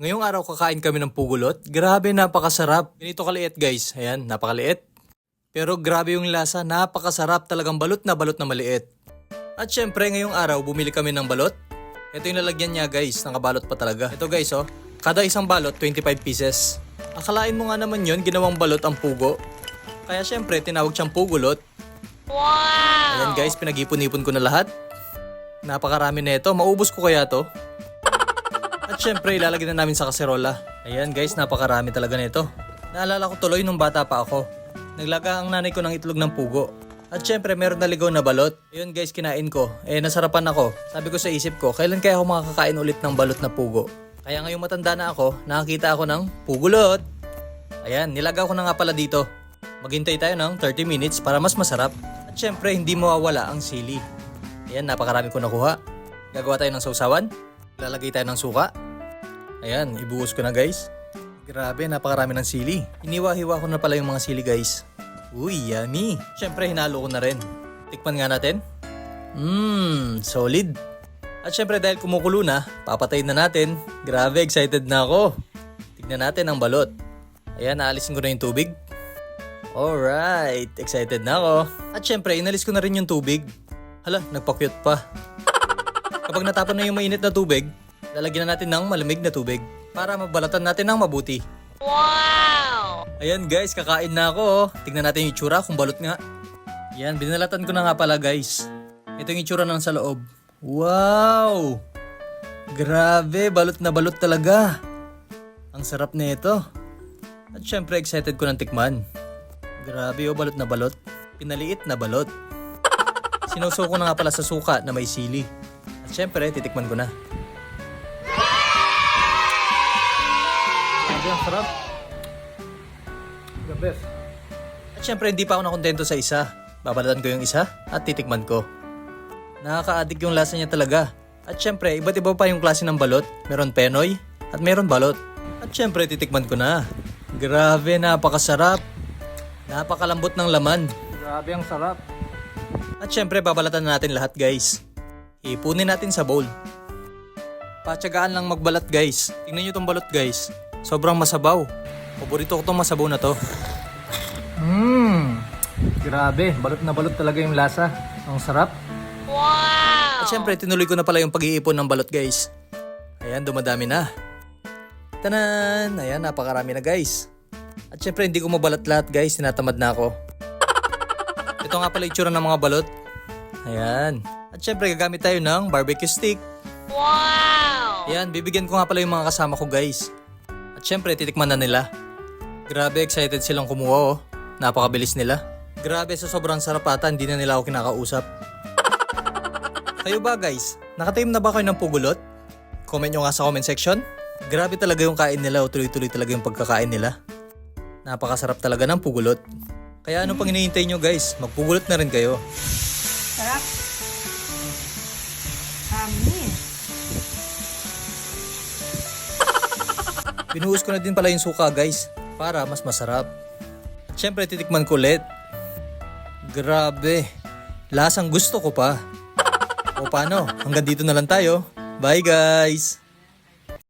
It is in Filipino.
Ngayong araw kakain kami ng pugulot. Grabe, napakasarap. Ganito kaliit guys. Ayan, napakaliit. Pero grabe yung lasa, napakasarap. Talagang balot na balot na maliit. At syempre, ngayong araw, bumili kami ng balot. Ito yung lalagyan niya guys, nakabalot pa talaga. Ito guys oh, kada isang balot, 25 pieces. Akalain mo nga naman yon ginawang balot ang pugo. Kaya syempre, tinawag siyang pugulot. Wow! Ayan guys, pinag-ipon-ipon ko na lahat. Napakarami na ito, maubos ko kaya to. At ilalagay na namin sa kaserola. Ayan guys, napakarami talaga nito. Naalala ko tuloy nung bata pa ako. Naglaga ang nanay ko ng itlog ng pugo. At syempre, meron na ligaw na balot. Ayun guys, kinain ko. Eh, nasarapan ako. Sabi ko sa isip ko, kailan kaya ako makakakain ulit ng balot na pugo? Kaya ngayong matanda na ako, nakakita ako ng pugulot. Ayan, nilagaw ko na nga pala dito. Maghintay tayo ng 30 minutes para mas masarap. At syempre, hindi mawawala ang sili. Ayan, napakarami ko nakuha. Gagawa tayo ng sausawan. Lalagay tayo ng suka. Ayan, ibuhos ko na guys. Grabe, napakarami ng sili. Iniwa-hiwa ko na pala yung mga sili guys. Uy, yummy. Siyempre, hinalo ko na rin. Tikman nga natin. Mmm, solid. At syempre dahil kumukulo na, papatayin na natin. Grabe, excited na ako. Tignan natin ang balot. Ayan, naalisin ko na yung tubig. Alright, excited na ako. At syempre, inalis ko na rin yung tubig. Hala, nagpa-cute pa. Kapag natapon na yung mainit na tubig, lalagyan na natin ng malamig na tubig para mabalatan natin ng mabuti. Wow! Ayan guys, kakain na ako. oh. Tignan natin yung itsura kung balot nga. Yan, binalatan ko na nga pala guys. Ito yung itsura ng sa loob. Wow! Grabe, balot na balot talaga. Ang sarap na ito. At syempre excited ko ng tikman. Grabe oh, balot na balot. Pinaliit na balot. Sinuso ko na nga pala sa suka na may sili. At syempre, titikman ko na. Sarap. The best. At syempre, hindi pa ako nakontento sa isa. Babalatan ko yung isa at titikman ko. Nakaka-addict yung lasa niya talaga. At syempre, iba't iba pa yung klase ng balot. Meron penoy at meron balot. At syempre, titikman ko na. Grabe, napakasarap. Napakalambot ng laman. Grabe ang sarap. At syempre, babalatan na natin lahat guys. Ipunin natin sa bowl. Patsagaan lang magbalat guys. Tingnan nyo tong balot guys. Sobrang masabaw. Paborito ko tong masabaw na to. Mmm. Grabe, balot na balot talaga yung lasa. Ang sarap. At syempre, tinuloy ko na pala yung pag-iipon ng balot guys. Ayan, dumadami na. Tanan! Ayan, napakarami na guys. At syempre, hindi ko mabalat lahat guys. Tinatamad na ako. Ito nga pala itsura ng mga balot. Ayan. At syempre, gagamit tayo ng barbecue stick. Wow! Ayan, bibigyan ko nga pala yung mga kasama ko guys. At syempre, titikman na nila. Grabe, excited silang kumuha oh. Napakabilis nila. Grabe, sa sobrang sarap ata, hindi na nila ako kinakausap. Kayo ba guys? Nakataim na ba kayo ng pugulot? Comment nyo nga sa comment section. Grabe talaga yung kain nila o tuloy-tuloy talaga yung pagkakain nila. Napakasarap talaga ng pugulot. Kaya ano pang hinihintay nyo guys? Magpugulot na rin kayo. Sarap. Kami. Binuhos ko na din pala yung suka guys para mas masarap. At syempre titikman ko ulit. Grabe. Lasang gusto ko pa. O paano? Hanggang dito na lang tayo. Bye guys!